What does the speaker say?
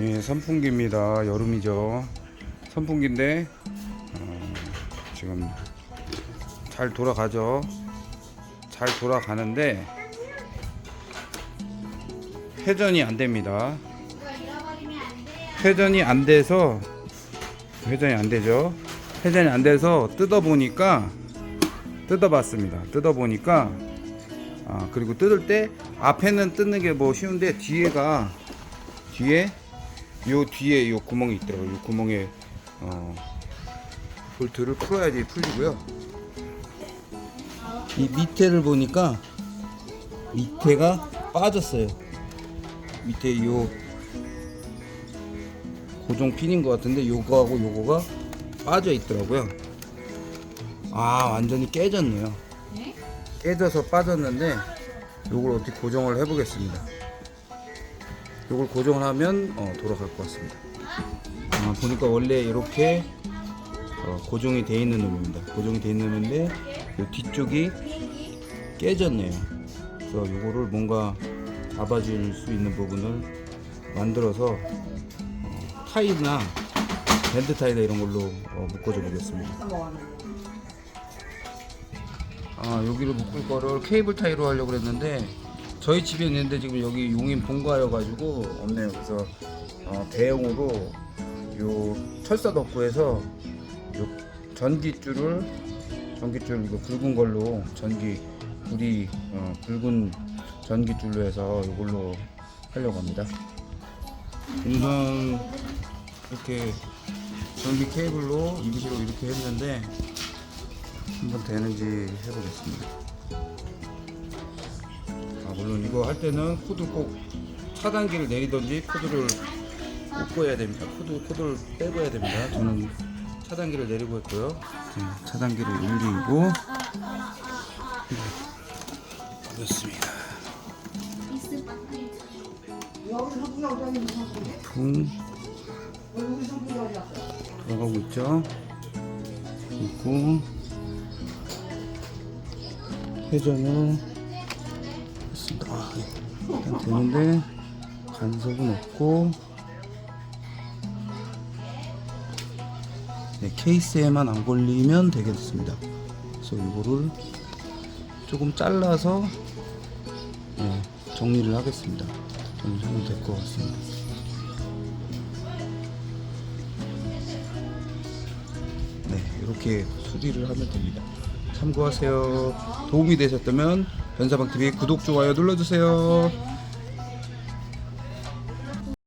예, 선풍기입니다. 여름이죠. 선풍기인데 어, 지금 잘 돌아가죠. 잘 돌아가는데 회전이 안 됩니다. 회전이 안 돼서 회전이 안 되죠. 회전이 안 돼서 뜯어 보니까 뜯어 봤습니다. 뜯어 보니까 아 그리고 뜯을 때 앞에는 뜯는 게 뭐 쉬운데 뒤에가 뒤에 요 뒤에 요 구멍이 있더라고요. 요 구멍에 어 볼트를 풀어야지 풀리고요. 이 밑에를 보니까 밑에가 빠졌어요. 밑에 요 고정 핀인 것 같은데 요거하고 요거가 빠져 있더라고요. 아 완전히 깨졌네요. 깨져서 빠졌는데 요걸 어떻게 고정을 해보겠습니다. 요걸 고정을 하면 어, 돌아갈 것 같습니다. 아, 보니까 원래 이렇게 어, 고정이 돼 있는 놈입니다. 고정이 돼 있는 놈인데 요 뒤쪽이 깨졌네요. 그래서 요거를 뭔가 잡아줄 수 있는 부분을 만들어서 어, 타이나 밴드 타이나 이런 걸로 어, 묶어줘 보겠습니다. 아 여기로 묶을 거를 케이블 타이로 하려고 그랬는데 저희 집에 있는데 지금 여기 용인 본가여 가지고 없네요. 그래서 어, 대용으로 요 철사 덕구에서 요 전기줄을 전기줄 이거 굵은 걸로 전기 불이 어, 굵은 전기줄로 해서 이걸로 하려고 합니다. 우선 이렇게 전기 케이블로 임시로 이렇게 했는데 한번 되는지 해보겠습니다. 아, 물론 이거 할 때는 코드 꼭 차단기를 내리든지 코드를 꽂고 해야 됩니다. 코드, 코드를 빼고 해야 됩니다. 저는 차단기를 내리고 했고요. 네, 차단기를 올리고 보겠습니다. 붕 돌아가고 있죠. 있고 회전을. 일단 되는데 간섭은 없고 네, 케이스에만 안 걸리면 되겠습니다. 그래서 이거를 조금 잘라서 네, 정리를 하겠습니다. 정리하면 될 것 같습니다. 네, 이렇게 수리를 하면 됩니다. 참고하세요. 도움이 되셨다면 변사방TV 구독, 좋아요 눌러주세요.